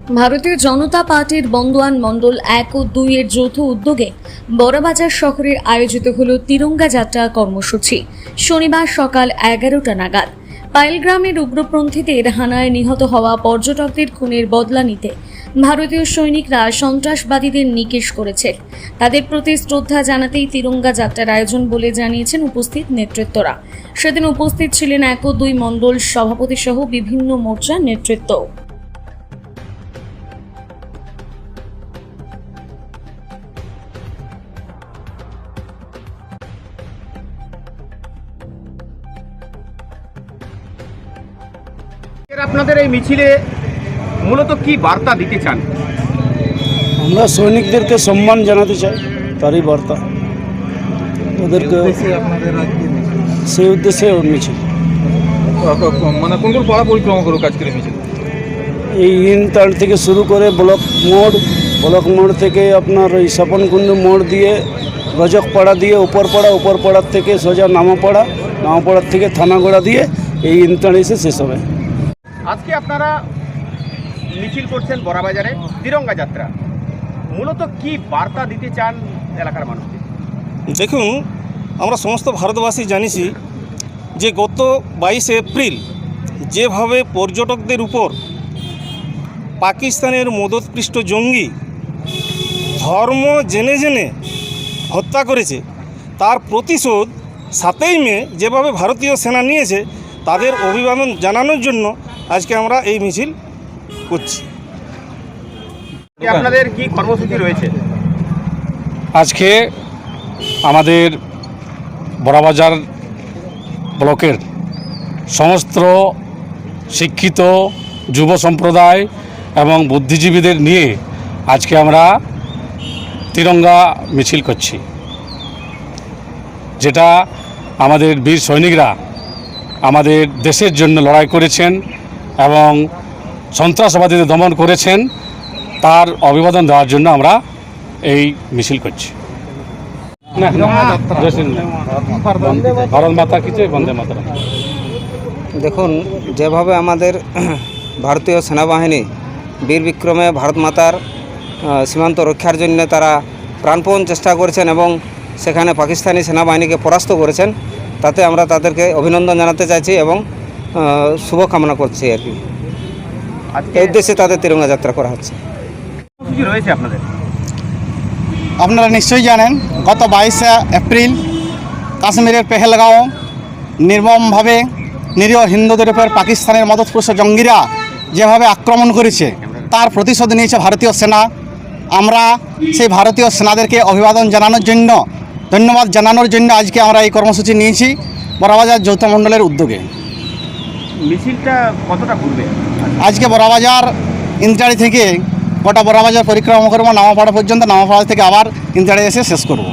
ভারতীয় জনতা পার্টির বন্দোয়ান মণ্ডল এক ও দুই এর যৌথ উদ্যোগে বড়বাজার শহরে আয়োজিত হল তিরঙ্গা যাত্রা কর্মসূচি। শনিবার সকাল এগারোটা নাগাদ। পাইলগ্রামের উগ্রপন্থীদের হানায় নিহত হওয়া পর্যটকদের খুনের বদলা নিতে ভারতীয় সৈনিকরা সন্ত্রাসবাদীদের নিকেশ করেছে। তাদের প্রতি শ্রদ্ধা জানাতেই তিরঙ্গা যাত্রার আয়োজন বলে জানিয়েছেন উপস্থিত নেতৃত্বরা। সেদিন উপস্থিত ছিলেন এক ও দুই মণ্ডল সভাপতি সহ বিভিন্ন মোর্চার নেতৃত্ব আপনাদের এই মিছিলে মূলত কি বার্তা দিতে চান? আমরা সৈনিকদেরকে সম্মান জানাতে চাই তারই বার্তা। ওদেরকে সেই উদ্দেশ্যে মিছিল। মানে কোন কোন পড়া পরিক্রমা করুক আজকের এই মিছিল? এই ইনতাল থেকে শুরু করে ব্লক মোড় ব্লক মোড় থেকে আপনার ওই স্বপনকুণ্ড মোড় দিয়ে রজকপাড়া দিয়ে উপরপাড়া উপরপাড়ার থেকে সোজা নামাপাড়া নামাপাড়ার থেকে থানাগোড়া দিয়ে এই ইনতাল এসে শেষ হবে। আজকে আপনারা মিছিল করছেন বড়াবাজারে, তিরঙ্গা যাত্রা। মূলত কি বার্তা দিতে চান এলাকার মানুষকে দেখুন, আমরা সমস্ত ভারতবাসী জানিছি যে গত বাইশে এপ্রিল যেভাবে পর্যটকদের উপর পাকিস্তানের মদতপৃষ্ট জঙ্গি ধর্ম জেনে জেনে হত্যা করেছে, তার প্রতিশোধ সাতই মে যেভাবে ভারতীয় সেনা নিয়েছে তাদের অভিবাদন জানানোর জন্য আজকে আমরা এই মিছিল করছি। আপনাদের কি কর্মসূচি রয়েছে? আজকে আমাদের বড়াবাজার ব্লকের সমস্ত শিক্ষিত যুব সম্প্রদায় এবং বুদ্ধিজীবীদের নিয়ে আজকে আমরা তিরঙ্গা মিছিল করছি যেটা আমাদের বীর সৈনিকরা আমাদের দেশের জন্য লড়াই করেছেন এবং সন্ত্রাসবাদীদের দমন করেছেন, তার অভিবাদন দেওয়ার জন্য আমরা এই মিছিল করছি। দেখুন, যেভাবে আমাদের ভারতীয় সেনাবাহিনী বীর বিক্রমে ভারত মাতার সীমান্ত রক্ষার জন্য তারা প্রাণপণ চেষ্টা করেছেন এবং সেখানে পাকিস্তানি সেনাবাহিনীকে পরাস্ত করেছেন তাতে আমরা তাদেরকে অভিনন্দন জানাতে চাইছি এবং শুভকামনা করছি আর কি। এই উদ্দেশ্যে তাদের তিরঙ্গা যাত্রা করা হচ্ছে। রয়েছে আপনাদের? আপনারা নিশ্চয়ই জানেন গত বাইশে এপ্রিল কাশ্মীরের পেহেলগাঁও নির্মমভাবে নিরীহ হিন্দুদের উপর পাকিস্তানের মদতপুরুষ জঙ্গিরা যেভাবে আক্রমণ করেছে তার প্রতিশোধ নিয়েছে ভারতীয় সেনা। আমরা সেই ভারতীয় সেনাদেরকে অভিবাদন জানানোর জন্য ধন্যবাদ জানানোর জন্য আজকে আমরা এই কর্মসূচি নিয়েছি বরাবাজার যৌথ মণ্ডলের উদ্যোগে। মিছিলটা কতটা ঘুরবে? আজকে বরাবাজার ইন্দ্রাড়ি থেকে গোটা বড়াবাজার পরিক্রমা করব নামাপাড়া পর্যন্ত নামাপাড়া থেকে আবার ইন্দ্রাড়ি এসে শেষ করব।